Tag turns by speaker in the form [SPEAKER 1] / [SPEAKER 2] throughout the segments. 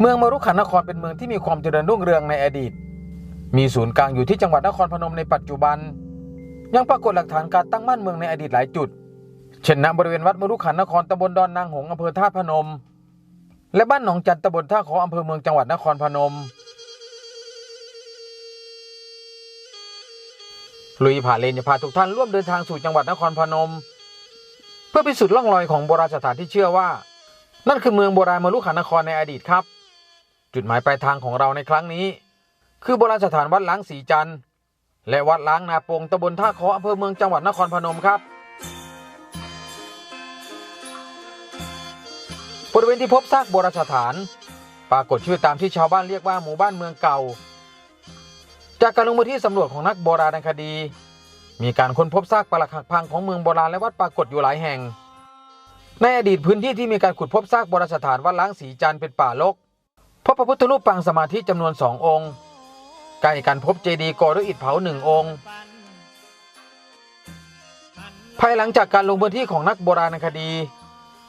[SPEAKER 1] เมืองมรุขันนครเป็นเมืองที่มีความเจริญรุ่งเรืองในอดีต มีศูนย์กลางอยู่ที่จังหวัดนครพนมในปัจจุบัน ยังปรากฏหลักฐานการตั้งมั่นเมืองในอดีตหลายจุด เช่นณบริเวณวัดมรุขันนครตำบลดอนนางหงส์อำเภอท่าตุพนม และบ้านหนองจันตำบลท่าขออำเภอเมืองจังหวัดนครพนมลุยผ่าเลนจะพาทุกท่านร่วมเดินทางสู่จังหวัดนครพนม เพื่อพิสูจน์ร่องรอยของโบราณสถานที่เชื่อว่า นั่นคือเมืองโบราณมรุขันนครในอดีตครับ จุดหมายปลายทางของเราในครั้งนี้ คือโบราณสถานวัดล้างสีจันทร์และวัดล้างนาโปงตำบลท่าคออำเภอเมืองจังหวัดนครพนมครับบริเวณที่พบซากโบราณสถาน ปรากฏชื่อตามที่ชาวบ้านเรียกว่าหมู่บ้านเมืองเก่า จากการลงพื้นที่สำรวจของนักโบราณคดี มีการค้นพบซากปรักหักพังของเมืองโบราณและวัดปรากฏอยู่หลายแห่ง ในอดีตพื้นที่ที่มีการขุดพบซากโบราณสถานวัดล้างสีจันทร์เป็นป่ารก พบพระพุทธรูปปางสมาธิจำนวนสององค์ใกล้กันพบเจดีย์ก่อด้วยอิฐเผาหนึ่งองค์ ภายหลังจากการลงพื้นที่ของนักโบราณคดี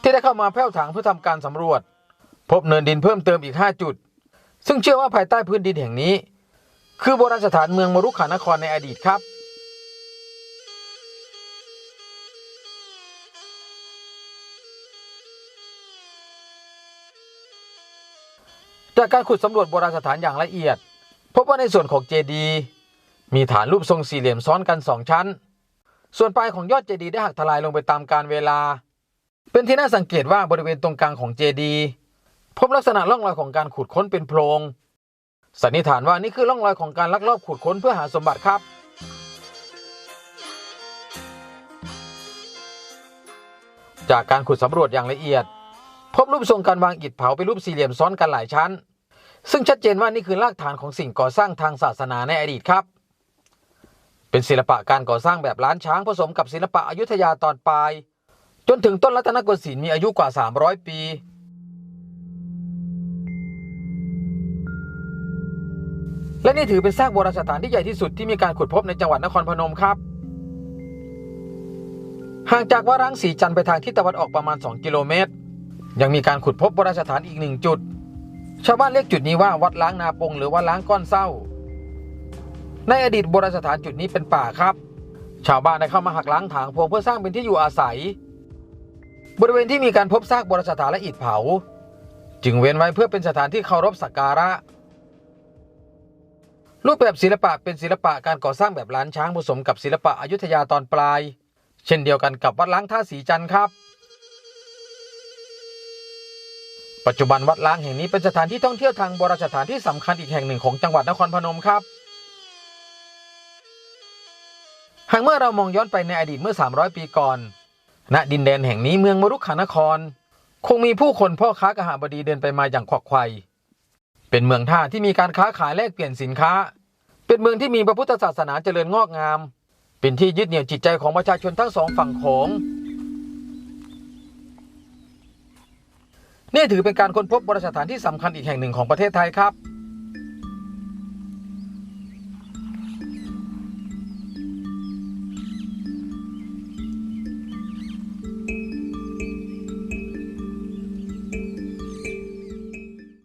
[SPEAKER 1] ที่ได้เข้ามาแผ่วถางเพื่อทำการสำรวจ พบเนินดินเพิ่มเติมอีก 5 จุด ซึ่งเชื่อว่าภายใต้พื้นดินแห่งนี้ คือโบราณสถานเมืองมรุขานครในอดีตครับ จากการขุดสำรวจโบราณสถานอย่างละเอียด พบว่าในส่วนของเจดีย์มีฐานรูปทรงสี่เหลี่ยมซ้อนกันสองชั้น ส่วนปลายของยอดเจดีย์ได้หักทลายลงไปตามกาลเวลา เป็นที่น่าสังเกตว่าบริเวณตรงกลางของเจดีย์พบลักษณะร่องรอยของการขุดค้นเป็นโพรงสันนิษฐานว่านี่คือร่องรอยของการลักลอบขุดค้นเพื่อหาสมบัติครับจากการขุดสำรวจอย่างละเอียด พบรูปทรงการวางอิฐเผาเป็นรูปสี่เหลี่ยมซ้อนกันหลายชั้น ซึ่งชัดเจนว่านี่คือรากฐานของสิ่งก่อสร้างทางศาสนาในอดีตครับ เป็นศิลปะการก่อสร้างแบบล้านช้างผสมกับศิลปะอยุธยาตอนปลาย จนถึงต้นรัตนโกสินทร์มีอายุกว่า 300 ปี และนี่ถือเป็นซากโบราณสถานที่ใหญ่ที่สุดที่มีการขุดพบในจังหวัดนครพนมครับห่างจากวัดร้างสีจันทร์ไปทางทิศตะวันออกประมาณ 2 กิโลเมตร ยังมีการขุดพบโบราณสถานอีกหนึ่งจุด ชาวบ้านเรียกจุดนี้ว่าวัดล้างนาปงหรือว่าล้างก้อนเศร้า ในอดีตโบราณสถานจุดนี้เป็นป่าครับ ชาวบ้านได้เข้ามาหักล้างถางพรงเพื่อสร้างเป็นที่อยู่อาศัย บริเวณที่มีการพบซากโบราณสถานและอิฐเผา จึงเว้นไว้เพื่อเป็นสถานที่เคารพสักการะ รูปแบบศิลปะเป็นศิลปะการก่อสร้างแบบล้านช้างผสมกับศิลปะอยุธยาตอนปลาย เช่นเดียวกันกับวัดล้างท่าสีจันทร์ครับ ปัจจุบันวัดล้างแห่งนี้เป็นสถานที่ท่องเที่ยวทางโบราณสถานที่สำคัญอีกแห่งหนึ่งของจังหวัดนครพนมครับ หากเมื่อเรามองย้อนไปในอดีตเมื่อ 300 ปีก่อน ณ ดินแดนแห่งนี้เมืองมรุขานคร คงมีผู้คนพ่อค้ากหาบดีเดินไปมาอย่างขวักไขวเป็นเมืองท่าที่มีการค้าขายแลกเปลี่ยนสินค้า เป็นเมืองที่มีพระพุทธศาสนาเจริญงอกงาม เป็นที่ยึดเหนี่ยวจิตใจของประชาชนทั้งสองฝั่งโขง นี่ถือเป็นการค้นพบโบราณสถานที่สำคัญอีกแห่งหนึ่งของประเทศไทยครับ